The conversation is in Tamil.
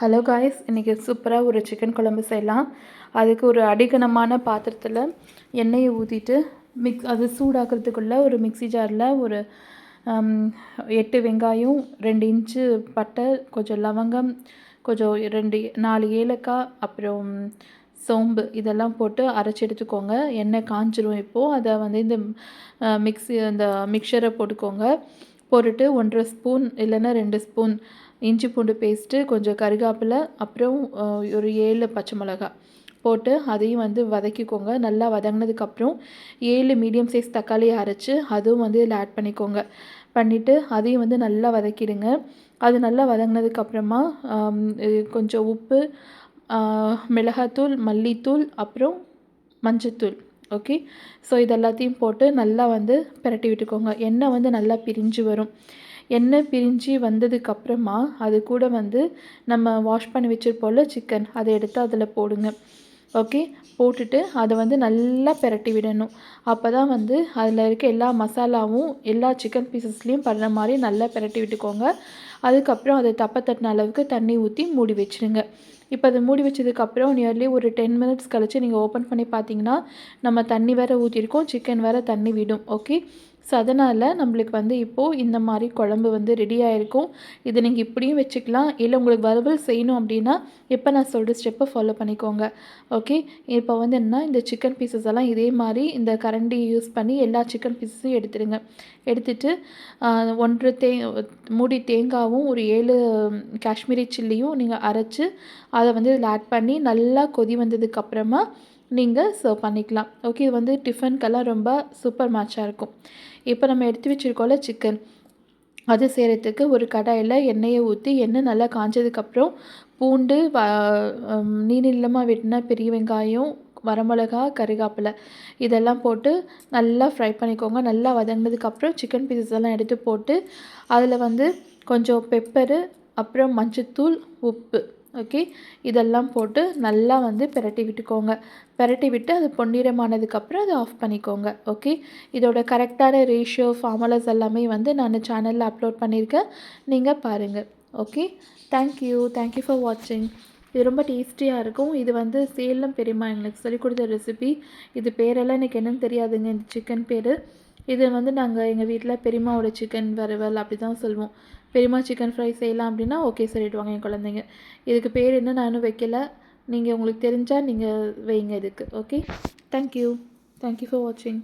ஹலோ காய்ஸ் இன்றைக்கி சூப்பராக ஒரு சிக்கன் குழம்பு செய்யலாம். அதுக்கு ஒரு அடிகனமான பாத்திரத்தில் எண்ணெயை ஊற்றிட்டு மிக்ஸ் அது சூடாக்குறதுக்குள்ளே ஒரு மிக்ஸி ஜாரில் ஒரு um, எட்டு வெங்காயம் ரெண்டு இன்ச்சு பட்டை கொஞ்சம் லவங்கம் கொஞ்சம் ரெண்டு நாலு ஏலக்காய் அப்புறம் சோம்பு இதெல்லாம் போட்டு அரைச்சி எடுத்துக்கோங்க. எண்ணெய் காஞ்சிரும் இப்போது அதை வந்து இந்த மிக்ஸி அந்த மிக்சரை போட்டுக்கோங்க. போட்டுட்டு ஒன்றரை ஸ்பூன் இல்லைன்னா ரெண்டு ஸ்பூன் இஞ்சி பூண்டு பேஸ்ட்டு கொஞ்சம் கருகாப்பில் அப்புறம் ஒரு ஏழு பச்சை மிளகாய் போட்டு அதையும் வந்து வதக்கிக்கோங்க. நல்லா வதங்கினதுக்கப்புறம் ஏழு மீடியம் சைஸ் தக்காளி அரைச்சி அதுவும் வந்து இதில் ஆட் பண்ணிக்கோங்க. பண்ணிவிட்டு அதையும் வந்து நல்லா வதக்கிடுங்க. அது நல்லா வதங்கினதுக்கப்புறமா கொஞ்சம் உப்பு மிளகாத்தூள் மல்லித்தூள் அப்புறம் மஞ்சத்தூள். ஓகே ஸோ இது எல்லாத்தையும் போட்டு நல்லா வந்து பிரட்டி விட்டுக்கோங்க. எண்ணெய் வந்து நல்லா பிரிஞ்சு வரும். எண்ணெய் பிரிஞ்சு வந்ததுக்கப்புறமா அது கூட வந்து நம்ம வாஷ் பண்ணி வச்சிருப்போம்ல சிக்கன் அதை எடுத்து அதில் போடுங்க. ஓகே? போட்டுட்டு அதை வந்து நல்லா பிரட்டி விடணும். அப்போ தான் வந்து அதில் இருக்க எல்லா மசாலாவும் எல்லா சிக்கன் பீசஸ்லேயும் படுற மாதிரி நல்லா பிரட்டி விட்டுக்கோங்க. அதுக்கப்புறம் அதை தப்ப தட்டின அளவுக்கு தண்ணி ஊற்றி மூடி வச்சிடுங்க. இப்போ அதை மூடி வச்சதுக்கப்புறம் நியர்லி ஒரு டென் மினிட்ஸ் கழித்து நீங்கள் ஓப்பன் பண்ணி பார்த்தீங்கன்னா நம்ம தண்ணி வேறு ஊற்றிருக்கோம் சிக்கன் வேறு தண்ணி விடும். ஓகே? ஸோ அதனால் நம்மளுக்கு வந்து இப்போது இந்த மாதிரி குழம்பு வந்து ரெடி ஆகிருக்கும் இதை நீங்கள் இப்படியும் வச்சுக்கலாம். இல்லை உங்களுக்கு வறுவல் செய்யணும் அப்படின்னா இப்போ நான் சொல்கிற ஸ்டெப்பை ஃபாலோ பண்ணிக்கோங்க. ஓகே இப்போ வந்து என்ன இந்த சிக்கன் பீசஸ் எல்லாம் இதே மாதிரி இந்த கரண்டி யூஸ் பண்ணி எல்லா சிக்கன் பீசஸும் எடுத்துடுங்க. எடுத்துட்டு ஒன்று தே மூடி தேங்காவும் ஒரு ஏழு காஷ்மீரி சில்லியும் நீங்கள் அரைச்சி அதை வந்து இதில் ஆட் பண்ணி நல்லா கொதி வந்ததுக்கப்புறமா நீங்கள் சர்வ் பண்ணிக்கலாம். ஓகே இது வந்து டிஃபனுக்கெல்லாம் ரொம்ப சூப்பர் மேட்சாக இருக்கும். இப்போ நம்ம எடுத்து வச்சுருக்கோம்ல சிக்கன் அது செய்கிறதுக்கு ஒரு கடாயில் எண்ணெயை ஊற்றி எண்ணெய் நல்லா காஞ்சதுக்கப்புறம் பூண்டு வ ஹம், நீளமாக வெட்டின பெரிய வெங்காயம் வரமிளகா கருகாப்பிலை இதெல்லாம் போட்டு நல்லா ஃப்ரை பண்ணிக்கோங்க. நல்லா வதங்கினதுக்கப்புறம் சிக்கன் பீசஸ் எல்லாம் எடுத்து போட்டு அதில் வந்து கொஞ்சம் பெப்பரு அப்புறம் மஞ்சத்தூள் உப்பு ஓகே? இதெல்லாம் போட்டு நல்லா வந்து பிரட்டி விட்டுக்கோங்க. பிரட்டி விட்டு அது பொன்னிறமானதுக்கப்புறம் அதை ஆஃப் பண்ணிக்கோங்க. ஓகே? இதோட கரெக்டான ரேஷியோ ஃபார்முலாஸ் எல்லாமே வந்து நான் சேனலில் அப்லோட் பண்ணியிருக்கேன். நீங்கள் பாருங்கள் ஓகே? தேங்க்யூ தேங்க்யூ ஃபார் வாட்சிங் இது ரொம்ப டேஸ்டியாக இருக்கும். இது வந்து சேலம் பெரியம்மா எங்களுக்கு சொல்லிக் கொடுத்த ரெசிபி இது பேரெல்லாம் எனக்கு என்னென்னு தெரியாதுங்க. இந்த சிக்கன் பேர். இது வந்து நாங்கள் எங்கள் வீட்டில் பெரியம்மாவோட சிக்கன் வறுவல் அப்படி தான் சொல்லுவோம். பெரியம்மா சிக்கன் ஃப்ரை செய்யலாம் அப்படின்னா ஓகே சொல்லிவிடுவாங்க என் குழந்தைங்க. இதுக்கு பேர் என்ன நானும் வைக்கல. நீங்கள் உங்களுக்கு தெரிஞ்சால் நீங்கள் வைங்க இதுக்கு ஓகே தேங்க்யூ தேங்க்யூ ஃபார் வாட்சிங்